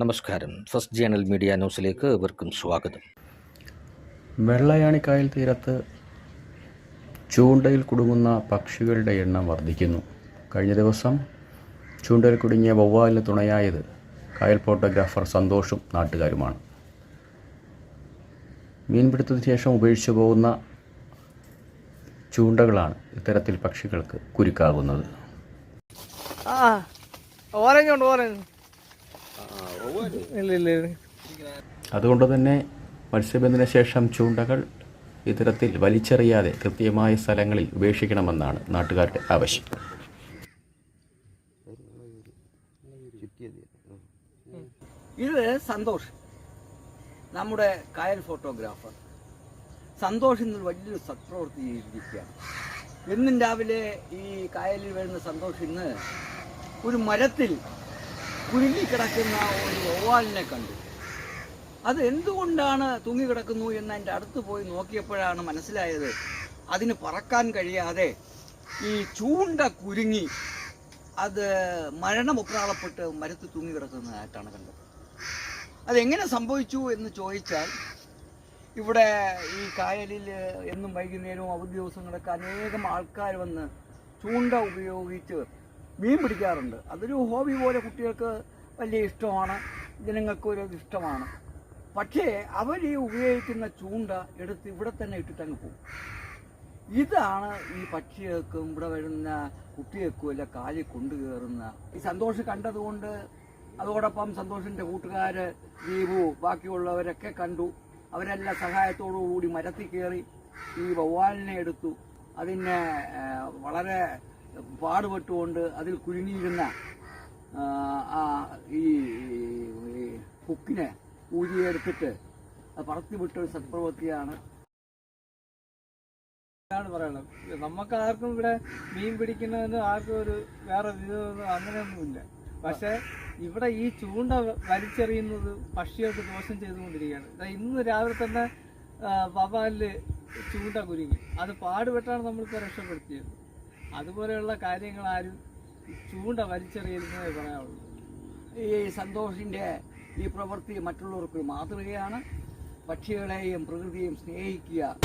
നമസ്കാരം. First journal media ന്യൂസിലേക്ക് ഏവർക്കും സ്വാഗതം. വെള്ളയാണിക്കായൽ തീരത്ത് ചൂണ്ടയിൽ കുടുങ്ങുന്ന പക്ഷികളുടെ എണ്ണം വർദ്ധിക്കുന്നു. കഴിഞ്ഞ ദിവസം ചൂണ്ടയിൽ കുടുങ്ങിയ വവ്വാലിന് തുണയായത് കായൽ ഫോട്ടോഗ്രാഫർ സന്തോഷും നാട്ടുകാരുമാണ്. മീൻപിടുത്തത്തിന് ശേഷം ഉപേക്ഷിച്ചു പോകുന്ന ചൂണ്ടകളാണ് ഇത്തരത്തിൽ പക്ഷികൾക്ക് കുരുക്കാകുന്നത്. ആ ഓറഞ്ച് ഉണ്ട് ഓറഞ്ച് ഇല്ല അതുകൊണ്ട് തന്നെ മത്സ്യബന്ധന ശേഷം ചൂണ്ടകൾ ഇത്തരത്തിൽ വലിച്ചെറിയാതെ കൃത്യമായ സ്ഥലങ്ങളിൽ ഉപേക്ഷിക്കണമെന്നാണ് നാട്ടുകാരുടെ ആവശ്യം. ഇത് സന്തോഷ്. നമ്മുടെ കായൽ ഫോട്ടോഗ്രാഫർ. സന്തോഷ് ഇന്ന് വലിയൊരു സത്പ്രവൃത്തി ചെയ്തിരിക്കുകയാണ് എന്നും രാവിലെ ഈ കായലിൽ വരുന്ന സന്തോഷ് ഇന്ന് ഒരു മരത്തിൽ കുരുങ്ങിക്കിടക്കുന്ന ഒരു വവ്വാലിനെ കണ്ടു. അത് എന്തുകൊണ്ടാണ് തൂങ്ങിക്കിടക്കുന്നു എന്ന് എന്റെ അടുത്ത് പോയി നോക്കിയപ്പോഴാണ് മനസ്സിലായത് അതിന് പറക്കാൻ കഴിയാതെ ഈ ചൂണ്ട കുരുങ്ങി അത് മരണമുപ്രാളപ്പെട്ട് മരത്ത് തൂങ്ങിക്കിടക്കുന്നതായിട്ടാണ് കണ്ടത്. അതെങ്ങനെ സംഭവിച്ചു എന്ന് ചോദിച്ചാൽ ഇവിടെ ഈ കായലിൽ എന്നും വൈകുന്നേരവും അവധി ദിവസങ്ങളൊക്കെ അനേകം ആൾക്കാർ വന്ന് ചൂണ്ട ഉപയോഗിച്ച് മീൻ പിടിക്കാറുണ്ട്. അതൊരു ഹോബി പോലെ കുട്ടികൾക്ക് വലിയ ഇഷ്ടമാണ്. ജനങ്ങൾക്ക് ഒരു ഇഷ്ടമാണ്. പക്ഷേ അവർ ഈ ഉപയോഗിക്കുന്ന ചൂണ്ട എടുത്ത് ഇവിടെ തന്നെ ഇട്ടിട്ടങ്ങ് പോകും. ഇതാണ് ഈ പക്ഷികൾക്കും ഇവിടെ വരുന്ന കുട്ടികൾക്കും എല്ലാം കാലിൽ കൊണ്ടുകയറുന്ന ഈ സന്തോഷം കണ്ടതുകൊണ്ട് അതോടൊപ്പം സന്തോഷിന്റെ കൂട്ടുകാര് ദീപു ബാക്കിയുള്ളവരൊക്കെ കണ്ടു. അവരെല്ലാം സഹായത്തോടു കൂടി മരത്തിൽ കയറി ഈ വവ്വാലിനെ എടുത്തു. അതിനെ വളരെ പാടുപെട്ടുകൊണ്ട് അതിൽ കുരുങ്ങിയിരുന്ന ഈ കുക്കിനെ ഊരിയെടുത്തിട്ട് അത് പറത്തി വിട്ട ഒരു സത്പ്രവൃത്തിയാണ്. ാണ് പറയണത് നമുക്ക് ആർക്കും ഇവിടെ മീൻ പിടിക്കുന്നതിന് ആർക്കും ഒരു വേറെ വിധമൊന്നും അങ്ങനെയൊന്നുമില്ല. പക്ഷെ ഇവിടെ ഈ ചൂണ്ട വലിച്ചെറിയുന്നത് പക്ഷികൾക്ക് ദോഷം ചെയ്തുകൊണ്ടിരിക്കുകയാണ്. ഇന്ന് രാവിലെ തന്നെ പവാലിൽ ചൂണ്ട കുരുങ്ങി. അത് പാടുപെട്ടാണ് നമ്മളിപ്പോൾ രക്ഷപ്പെടുത്തിയത്. അതുപോലെയുള്ള കാര്യങ്ങൾ ആരും ചൂണ്ട വലിച്ചെറിയുന്നതേ പറയാനുള്ളൂ. ഈ സന്തോഷിന്റെ ഈ പ്രവൃത്തി മറ്റുള്ളവർക്ക് മാതൃകയാണ്. പക്ഷികളെയും പ്രകൃതിയെയും സ്നേഹിക്കുക.